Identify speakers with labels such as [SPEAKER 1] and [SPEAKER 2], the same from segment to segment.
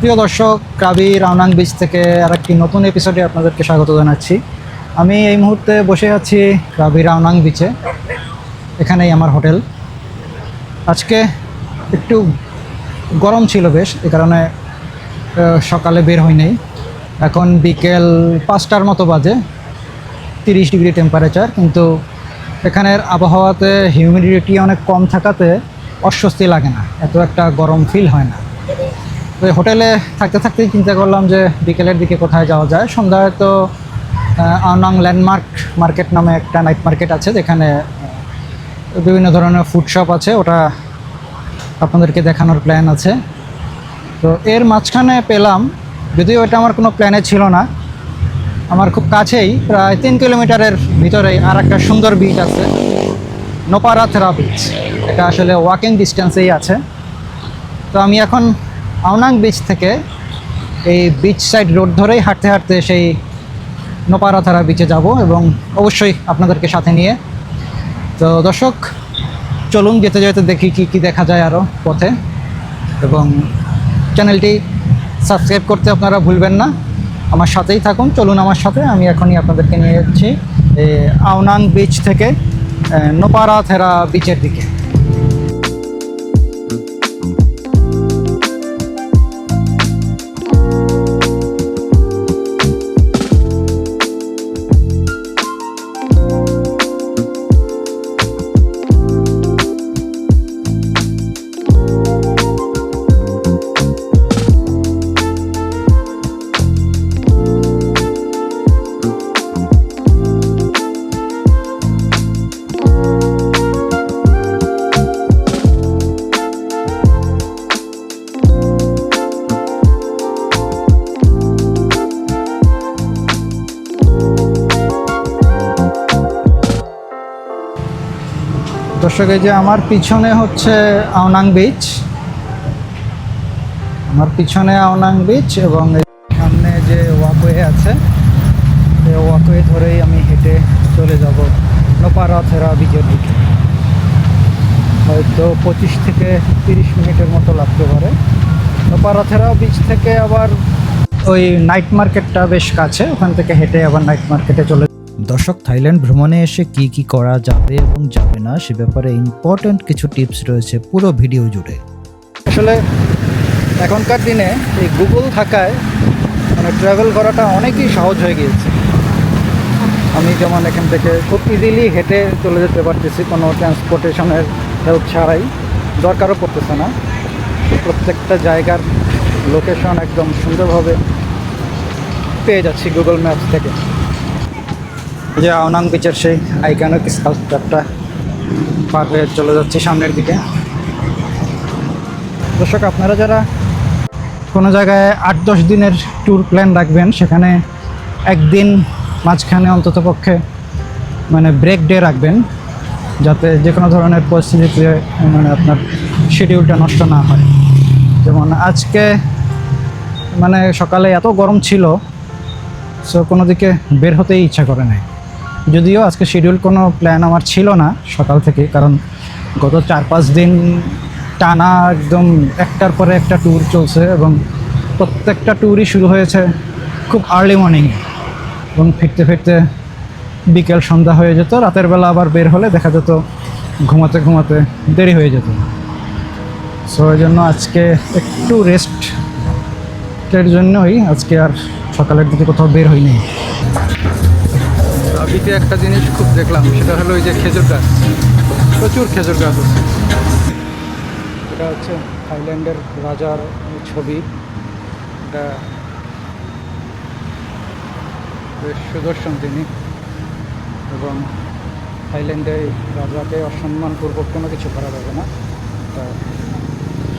[SPEAKER 1] সুপ্রিয় দর্শক, কাবি রাউনাং বিচ থেকে আরেকটি নতুন এপিসোডে আপনাদেরকে স্বাগত জানাচ্ছি। আমি এই মুহূর্তে বসে আছি কাবি রাউনাং বিচে এখানেই আমার হোটেল। আজকে একটু গরম ছিল বেশ, এ কারণে সকালে বের হই নাই। এখন বিকেল পাঁচটার মতো বাজে, তিরিশ ডিগ্রি টেম্পারেচার কিন্তু এখানের আবহাওয়াতে হিউমিডিটি অনেক কম থাকাতে অস্বস্তি লাগে না, এত একটা গরম ফিল হয় না। হোটেলে থাকতে থাকতেই চিন্তা করলাম যে বিকেলের দিকে কোথায় যাওয়া যায়। সন্ধ্যায় তো আনাং ল্যান্ডমার্ক মার্কেট নামে একটা নাইট মার্কেট আছে, যেখানে বিভিন্ন ধরনের ফুড শপ আছে, ওটা আপনাদেরকে দেখানোর প্ল্যান আছে। তো এর মাঝখানে পেলাম, যদিও এটা আমার কোনো প্ল্যানে ছিল না, আমার খুব কাছেই, প্রায় তিন কিলোমিটারের ভিতরেই আর একটা সুন্দর বিচ আছে, নোপারাথেরা বিচ এটা আসলে ওয়াকিং ডিস্টেন্সেই আছে। তো আমি এখন আউনাং বিচ থেকে এই বিচ সাইড রোড ধরেই হাঁটতে হাঁটতে সেই নোপারাথারা বিচে যাব এবং অবশ্যই আপনাদেরকে সাথে নিয়ে। তো দর্শক, চলুন যেতে যেতে দেখি কি কি দেখা যায় আরও পথে। এবং চ্যানেলটি সাবস্ক্রাইব করতে আপনারা ভুলবেন না। আমার সাথেই থাকুন, চলুন আমার সাথে। আমি এখনই আপনাদেরকে নিয়ে যাচ্ছি আউনাং বিচ থেকে নোপারা থেরা বিচের দিকে। দর্শক, এই যে আমার পিছনে হচ্ছে আওনাং বিচ আমার পিছনে আওনাং বিচ এবং সামনে যে ওয়াকওয়ে আছে, এই ওয়াকওয়ে ধরেই আমি হেঁটে চলে যাব নোপারা থেরা বিচের দিকে। হয়তো পঁচিশ থেকে তিরিশ মিনিটের মতো লাগতে পারে। নোপারা থেরা বিচ থেকে আবার ওই নাইট মার্কেটটা বেশ কাছে, ওখান থেকে হেঁটে আবার নাইট মার্কেটে চলে
[SPEAKER 2] দর্শক, থাইল্যান্ড ভ্রমণে এসে কি কি করা যাবে এবং যাবে না সে ব্যাপারে ইম্পর্ট্যান্ট কিছু টিপস রয়েছে পুরো ভিডিও জুড়ে।
[SPEAKER 1] আসলে এখনকার দিনে এই গুগল থাকায় মানে ট্রাভেল করাটা অনেকই সহজ হয়ে গিয়েছে। আমি যেমন এখান থেকে খুব ইজিলি হেঁটে চলে যেতে পারতেছি, কোনো ট্রান্সপোর্টেশনের হেল্প ছাড়াই। দরকারও পড়তেছে না। প্রত্যেকটা জায়গার লোকেশন একদম সুন্দরভাবে পেয়ে যাচ্ছি গুগল ম্যাপস থেকে। যে আওনাং বিচের সেই আইকানিক স্কাল্পচারটা পার হয়ে চলে যাচ্ছে সামনের দিকে। দর্শক, আপনারা যারা কোনো জায়গায় আট দশ দিনের ট্যুর প্ল্যান রাখবেন, সেখানে একদিন মাঝখানে অন্ততপক্ষে মানে ব্রেক ডে রাখবেন, যাতে যে কোনো ধরনের পরিস্থিতিতে মানে আপনার শিডিউলটা নষ্ট না হয়। যেমন আজকে মানে সকালে এত গরম ছিল সো কোনো দিকে বের হতেই ইচ্ছা করে নাই। যদিও আজকে শিডিউল কোনো প্ল্যান আমার ছিল না সকাল থেকে, কারণ গত চার পাঁচ দিন টানা একদম একটার পরে একটা ট্যুর চলছে এবং প্রত্যেকটা ট্যুরই শুরু হয়েছে খুব আর্লি মর্নিংয়ে এবং ফিরতে ফিরতে বিকেল সন্ধ্যা হয়ে যেত, রাতের বেলা আবার বের হলে দেখা যেত ঘুমাতে ঘুমাতে দেরি হয়ে যেত। সো ওই জন্য আজকে একটু রেস্টের জন্যই আজকে আর সকালের দিকে কোথাও বের হয়নি আবিতে একটা জিনিস খুব দেখলাম, সেটা হলো ওই যে খেজুর গাছ। প্রচুর খেজুর গাছ আছে। এটা হচ্ছে থাইল্যান্ডের রাজার ছবি। এটা বেশ সুদর্শন তিনি। এবং থাইল্যান্ডে রাজাকে অসম্মানপূর্বক কোনো কিছু করা যাবে না। এটা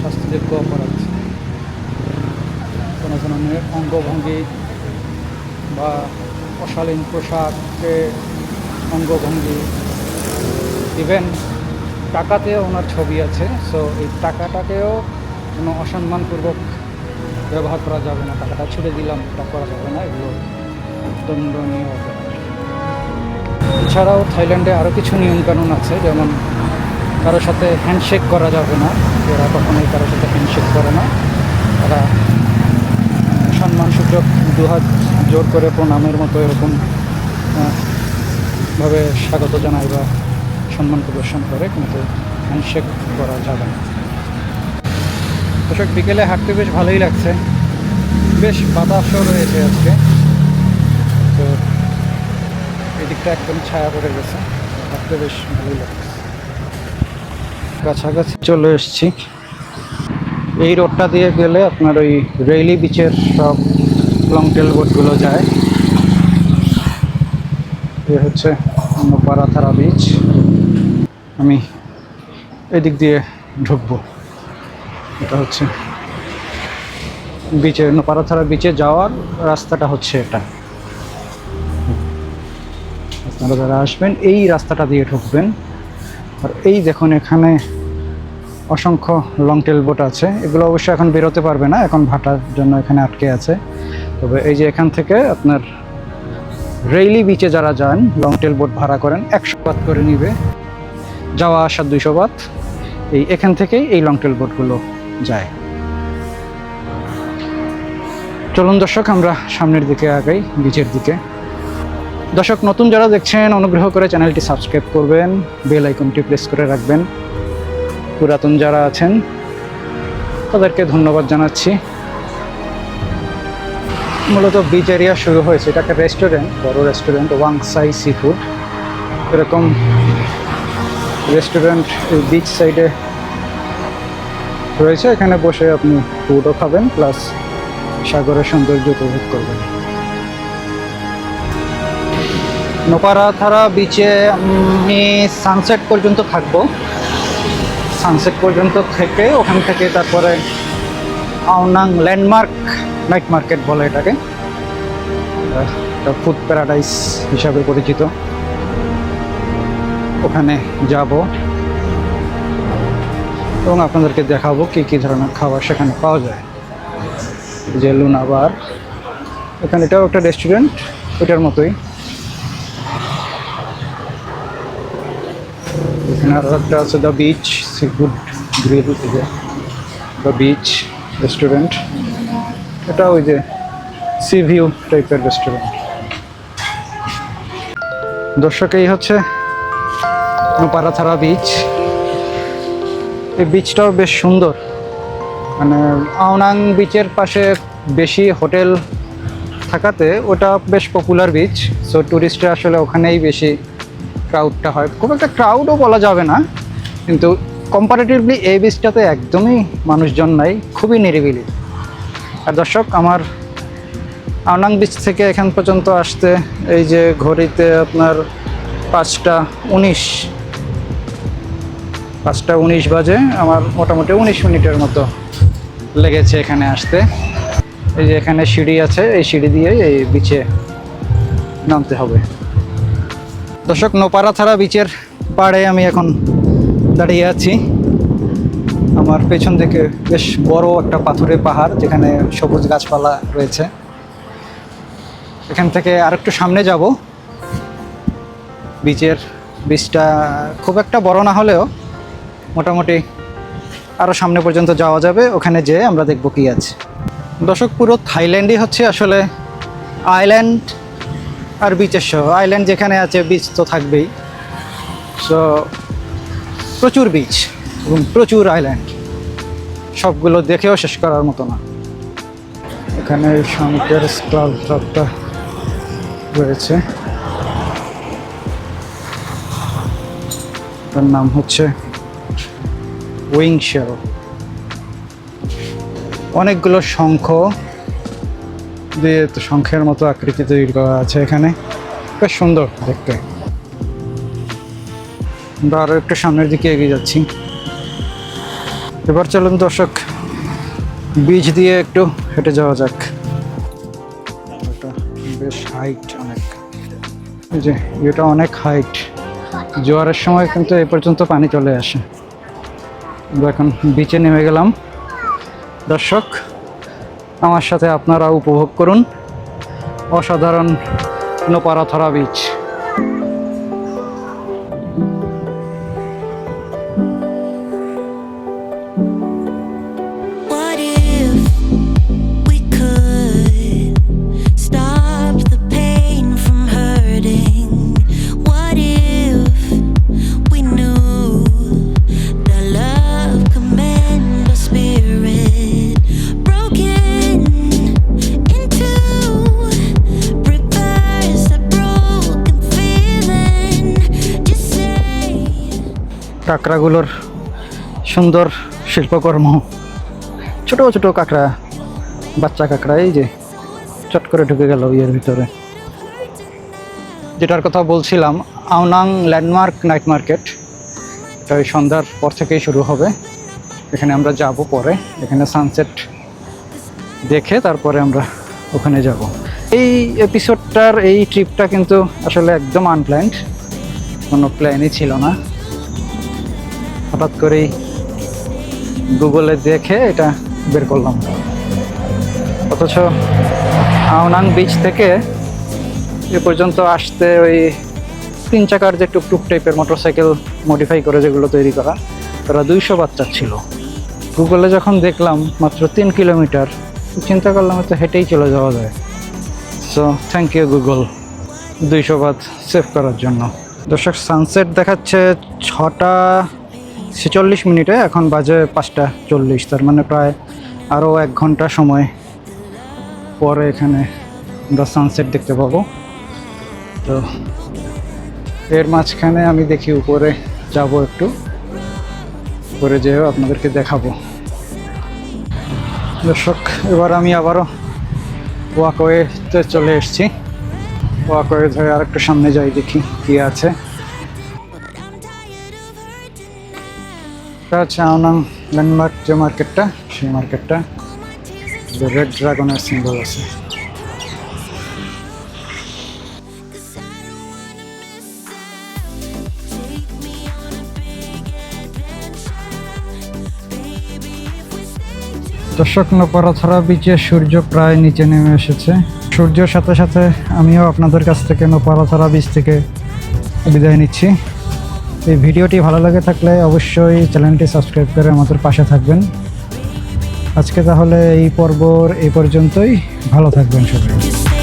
[SPEAKER 1] শাস্তিযোগ্য অপরাধ। কোনো ধরনের অঙ্গভঙ্গি বা অশালীন পোশাকে অঙ্গভঙ্গি। ইভেন টাকাতেও ওনার ছবি আছে সো এই টাকাটাকেও কোনো অসম্মানপূর্বক ব্যবহার করা যাবে না, টাকাটা ছুড়ে দিলাম, এটা করা যাবে না, এগুলো দণ্ডনীয় এছাড়াও থাইল্যান্ডে আরও কিছু নিয়মকানুন আছে, যেমন কারোর সাথে হ্যান্ডশেক করা যাবে না এরা কখনোই কারোর সাথে হ্যান্ডশেক করে না, তারা চোখ দু হাত জোর করে প্রণামের মতো এরকম ভাবে স্বাগত জানায় বা সম্মান প্রদর্শন করে, কিন্তু হ্যান্ডশেক করা যাবে না। দর্শক, বিকেলে হাঁটতে বেশ ভালোই লাগছে। বেশ বাতাসও রয়েছে আজকে। তো এদিকটা একদম ছায়া পড়ে গেছে। হাঁটতে বেশ ভালোই লাগছে। কাছাকাছি চলে এসেছি। এই রোডটা দিয়ে গেলে আপনার ওই রেইলি বিচের সব লং টেল বোটগুলো যায়। এ হচ্ছে পারাথারা বিচ আমি এদিক দিয়ে ঢুকবো। এটা হচ্ছে বিচে পারাথারা বিচে যাওয়ার রাস্তাটা হচ্ছে এটা। আপনারা যারা আসবেন, এই রাস্তাটা দিয়ে ঢুকবেন। আর এই দেখুন এখানে অসংখ্য লং টেল বোট আছে। এগুলো অবশ্যই এখন বেরোতে পারবে না, এখন ভাটার জন্য এখানে আটকে আছে। তবে এই যে এখান থেকে আপনার রেইলি বিচে যারা যান লং টেল বোট ভাড়া করেন, একশো বাত করে নিবে। যাওয়া আসা দুইশো বাত এই এখান থেকেই এই লং টেল বোটগুলো যায়। চলুন দর্শক, আমরা সামনের দিকে আগাই বিচের দিকে। দর্শক, নতুন যারা দেখছেন, অনুগ্রহ করে চ্যানেলটি সাবস্ক্রাইব করবেন বেল আইকনটি প্রেস করে রাখবেন। পুরাতন যারা আছেন, তাদেরকে ধন্যবাদ জানাচ্ছি। মূলত বিচ এরিয়া শুরু হয়েছে এটা একটা রেস্টুরেন্ট বড় রেস্টুরেন্ট ওয়াংসাই সি ফুড এরকম রেস্টুরেন্ট বিচ সাইডে রয়েছে, এখানে বসে আপনি ফুডও খাবেন প্লাস সাগরের সৌন্দর্য উপভোগ করবেন। নোপারা থারা বিচে আমি সানসেট পর্যন্ত থাকব। সানসেট পর্যন্ত থেকে ওখান থেকে তারপরে আওনাং ল্যান্ডমার্ক নাইট মার্কেট বলে এটাকে। ফুড প্যারাডাইস হিসাবে পরিচিত। ওখানে যাব এবং আপনাদেরকে দেখাবো কী কী ধরনের খাবার সেখানে পাওয়া যায়। যে লুনাবার এখানে এটাও একটা রেস্টুরেন্ট ওইটার মতোই। এখানে আরও একটা আছে the beach sea food grill থেকে দ্য বিচ রেস্টুরেন্ট এটা ওই যে সি ভিউ টাইপের রেস্টুরেন্ট দর্শক এই হচ্ছে পারাথারা বিচ এই বিচটাও বেশ সুন্দর মানে আওনাং বিচের পাশে বেশি হোটেল থাকাতে ওটা বেশ পপুলার বিচ সো ট্যুরিস্টরা আসলে ওখানেই বেশি ক্রাউডটা হয় খুব একটা ক্রাউডও বলা যাবে না কিন্তু কম্পারেটিভলি এই বিচটাতে একদমই মানুষজন নাই, খুবই নিরিবিলি। আর দর্শক, আমার আওনাং বিচ থেকে এখান পর্যন্ত আসতে, এই যে ঘড়িতে আপনার পাঁচটা উনিশ পাঁচটা উনিশ বাজে, আমার মোটামুটি উনিশ মিনিটের মতো লেগেছে এখানে আসতে। এই যে এখানে সিঁড়ি আছে, এই সিঁড়ি দিয়ে এই বিচে নামতে হবে। দর্শক নোপারাথারা বিচের পাড়ে আমি এখন দাঁড়িয়ে আছি। আমার পেছন থেকে বেশ বড় একটা পাথরের পাহাড়, যেখানে সবুজ গাছপালা রয়েছে। এখান থেকে আরেকটু সামনে যাব। বিচের বিচটা খুব একটা বড় না হলেও মোটামুটি আরও সামনে পর্যন্ত যাওয়া যাবে। ওখানে যেয়ে আমরা দেখব কী আছে। দর্শক, পুরো থাইল্যান্ডই হচ্ছে আসলে আইল্যান্ড আর বিচের সহ আইল্যান্ড যেখানে আছে বিচ তো থাকবেই। সো প্রচুর বিচ এবং প্রচুর আইল্যান্ড সবগুলো দেখেও শেষ করার মতো না। এখানে শঙ্কের স্কাল্পটা রয়েছে। তার নাম হচ্ছে উইং শেল অনেকগুলো শঙ্খ দিয়ে তো শঙ্খের মতো আকৃতি তৈরি করা আছে এখানে। বেশ সুন্দর দেখতে। আমরা আরও একটু সামনের দিকে এগিয়ে যাচ্ছি। এবার চলুন দর্শক, বীজ দিয়ে একটু হেঁটে যাওয়া যাক। বেশ হাইট অনেক। যে, এটা অনেক হাইট জোয়ারের সময় কিন্তু এ পর্যন্ত পানি চলে আসে। এখন বিচে নেমে গেলাম। দর্শক, আমার সাথে আপনারা উপভোগ করুন। অসাধারণ নোপারাথরা বিচ। কাঁকড়াগুলোর সুন্দর শিল্পকর্ম। ছোট ছোট কাঁকড়া, বাচ্চা কাঁকড়া, এই যে চট করে ঢুকে গেল ইয়ের ভিতরে। যেটার কথা বলছিলাম আউনাং ল্যান্ডমার্ক নাইট মার্কেট। এটা ওই সন্ধ্যার পর থেকেই শুরু হবে। এখানে আমরা যাব পরে। এখানে সানসেট দেখে তারপরে আমরা ওখানে যাব। এই এপিসোডটার এই ট্রিপটা কিন্তু আসলে একদম আনপ্ল্যান্ড কোনো প্ল্যানই ছিল না। হঠাৎ করেই গুগলে দেখে এটা বের করলাম। অথচ আওনাং বিচ থেকে এ পর্যন্ত আসতে ওই তিন চাকার যে টুকটুক টাইপের মোটরসাইকেল মডিফাই করে যেগুলো তৈরি করা, তারা দুইশো বাচ্চা ছিল। গুগলে যখন দেখলাম মাত্র তিন কিলোমিটার, চিন্তা করলাম তো হেঁটেই চলে যাওয়া যায়। সো থ্যাংক ইউ গুগল, দুইশো বাদ সেভ করার জন্য। দর্শক সানসেট দেখাচ্ছে ছটা ছেচল্লিশ মিনিটে, এখন বাজে পাঁচটা চল্লিশ, তার মানে প্রায় আরও এক ঘণ্টা সময় পরে এখানে আমরা সানসেট দেখতে পাবো। তো এর মাঝখানে আমি দেখি উপরে যাব একটু, উপরে যেয়েও আপনাদেরকে দেখাবো। দর্শক, এবার আমি আবারও ওয়াকওয়েতে চলে এসেছি। ওয়াকওয়ে ধরে আর একটু সামনে যাই, দেখি কি আছে। এটা হচ্ছে আওনাং ল্যান্ডমার্ক যে মার্কেটটা, সেই মার্কেটটা। রেড ড্রাগনের সিম্বল আছে। দর্শক নপারাছড়া বিচে সূর্য প্রায় নিচে নেমে এসেছে। সূর্যের সাথে সাথে আমিও আপনাদের কাছ থেকে নপারাছড়া বিচ থেকে বিদায় নিচ্ছি। এই ভিডিওটি ভালো লাগে থাকলে অবশ্যই চ্যানেলটি সাবস্ক্রাইব করে আমাদের পাশে থাকবেন। আজকে তাহলে এই পর্বর এই পর্যন্তই। ভালো থাকবেন সবাই।